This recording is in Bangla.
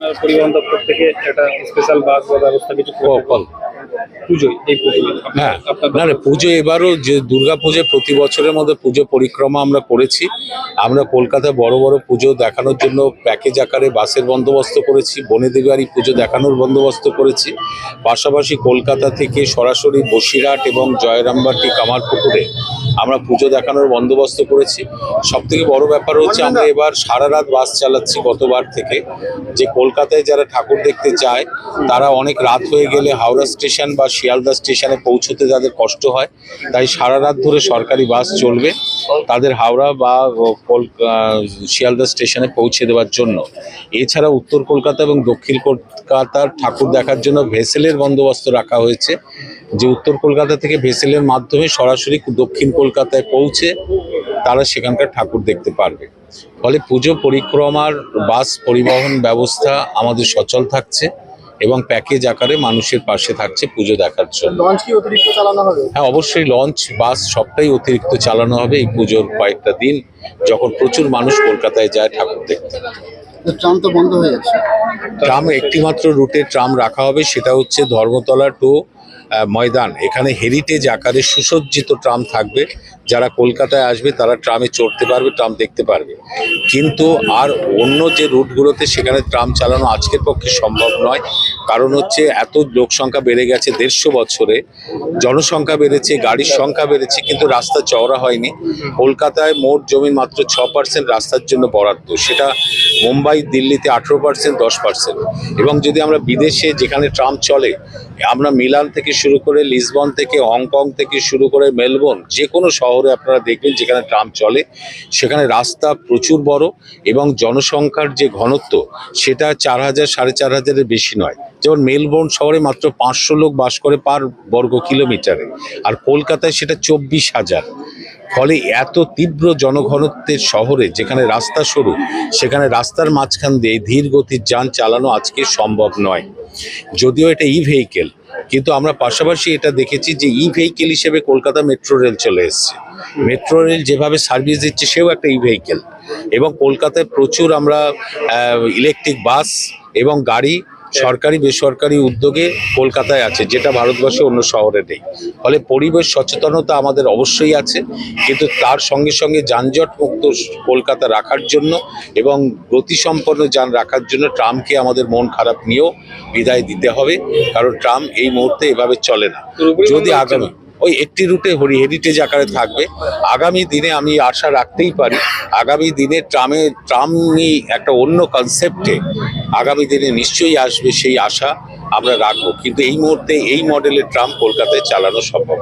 পরিবহন দপ্তর থেকে একটা স্পেশাল বাস বা ব্যবস্থা কিছু কল পুজোয় এই পুজোয়। হ্যাঁ। না না পুজো এবারও যে দুর্গা পুজো প্রতি বছরের মধ্যে পুজো পরিক্রমা আমরা করেছি। আমরা কলকাতায় বড় বড় পুজো দেখানোর জন্য প্যাকেজ আকারে বাসের বন্দোবস্ত করেছি বনেদিবাড়ি পুজো দেখানোর বন্দোবস্ত করেছি। পাশাপাশি কলকাতা থেকে সরাসরি বসিরহাট এবং জয়রামবাটি কামারপুকুরে আমরা পুজো দেখানোর বন্দোবস্ত করেছি। সব থেকে বড় ব্যাপার হচ্ছে আমরা এবার সারা রাত বাস চালাচ্ছি গতবার থেকে। যে কলকাতায় যারা ঠাকুর দেখতে যায় তারা অনেক রাত হয়ে গেলে হাওড়া স্টেশন বা শিয়ালদা স্টেশনে পৌঁছতে যাদের কষ্ট হয়। তাই সারা রাত ধরে সরকারি বাস চলবে তাদের হাওড়া বা শিয়ালদা স্টেশনে পৌঁছে দেওয়ার জন্য। এছাড়া উত্তর কলকাতা এবং দক্ষিণ কলকাতার ঠাকুর দেখার জন্য ভেসেলের বন্দোবস্ত রাখা হয়েছে। যে উত্তর কলকাতা থেকে ভেসেলের মাধ্যমে সরাসরি দক্ষিণ কলকাতায় পৌঁছে তারা সেখানকার ঠাকুর দেখতে পারবে। ফলে পুজো পরিক্রমার বাস পরিবহন ব্যবস্থা আমাদের সচল থাকছে এবং প্যাকেজ আকারে মানুষের পাশে থাকছে পুজো দেখার জন্য। হ্যাঁ অবশ্যই লঞ্চ বাস সবটাই অতিরিক্ত চালানো হবে এই পুজোর কয়েকটা দিন যখন প্রচুর মানুষ কলকাতায় যায় ঠাকুর দেখতে। ট্রাম তো বন্ধ হয়ে যাচ্ছে। ট্রাম একটিমাত্র রুটে ট্রাম রাখা হবে সেটা হচ্ছে ধর্মতলা টু ময়দান। এখানে হেরিটেজ আকারে সুসজ্জিত ট্রাম থাকবে। যারা কলকাতায় আসবে, তারা ট্রামে চড়তে পারবে, ট্রাম দেখতে পারবে। কিন্তু আর অন্য যে রুটগুলোতে সেখানে ট্রাম চালানো আজকের পক্ষে সম্ভব নয়। কারণ হচ্ছে এত লোক সংখ্যা বেড়ে গেছে দেড়শো বছরে। জনসংখ্যা বেড়েছে, গাড়ির সংখ্যা বেড়েছে, কিন্তু রাস্তা চওড়া হয়নি। কলকাতায় মোট জমি মাত্র ছ পার্সেন্ট রাস্তার জন্য বরাদ্দ। সেটা মুম্বাই, দিল্লিতে আঠেরো পার্সেন্ট দশ পার্সেন্ট এবং যদি আমরা বিদেশে যেখানে ট্রাম চলে, আমরা মিলান থেকে শুরু করে লিসবন থেকে, হংকং থেকে শুরু করে মেলবোর্ন যে কোনো শহরে আপনারা দেখবেন যেখানে ট্রাম চলে, সেখানে রাস্তা প্রচুর বড় এবং জনসংখ্যার যে ঘনত্ব, সেটা চার হাজার, সাড়ে চার হাজারের বেশি নয়। যেমন মেলবোর্ন শহরে মাত্র পাঁচশো লোক বাস করে পার বর্গ কিলোমিটারে, আর কলকাতায় সেটা চব্বিশ হাজার। ফলে এত তীব্র জনঘনত্বের শহরে যেখানে রাস্তা সরু, সেখানে রাস্তার মাঝখান দিয়ে ধীর গতির যান চালানো আজকে সম্ভব নয়। যদিও এটা ই ভেহিকেল কিন্তু আমরা পাশাপাশি এটা দেখেছি যে ই ভেহিকেল হিসেবে কলকাতা মেট্রো রেল চলে এসছে। মেট্রো রেল যেভাবে সার্ভিস দিচ্ছে, সেও একটা ই ভেহিকেল এবং কলকাতায় প্রচুর আমরা ইলেকট্রিক বাস এবং গাড়ি সরকারি বেসরকারি উদ্যোগে কলকাতায় আছে যেটা ভারতবর্ষে অন্য শহরে নেই। ফলে পরিবেশ সচেতনতা আমাদের অবশ্যই আছে কিন্তু তার সঙ্গে সঙ্গে যানজট মুক্ত কলকাতা রাখার জন্য এবং গতিসম্পন্ন যান রাখার জন্য ট্রামকে আমাদের মন খারাপ নিয়েও বিদায় দিতে হবে কারণ ট্রাম এই মুহূর্তে এভাবে চলে না। যদি আগামী ওই একটি রুটে হরি হেরিটেজ আকারে থাকবে। আগামী দিনে আমি আশা রাখতেই পারি, আগামী দিনে ট্রামে, ট্রামই একটা অন্য কনসেপ্টে আগামী দিনে নিশ্চয়ই আসবে সেই আশা আমরা রাখব। কিন্তু এই মুহূর্তে এই মডেলের ট্রাম কলকাতায় চালানো সম্ভব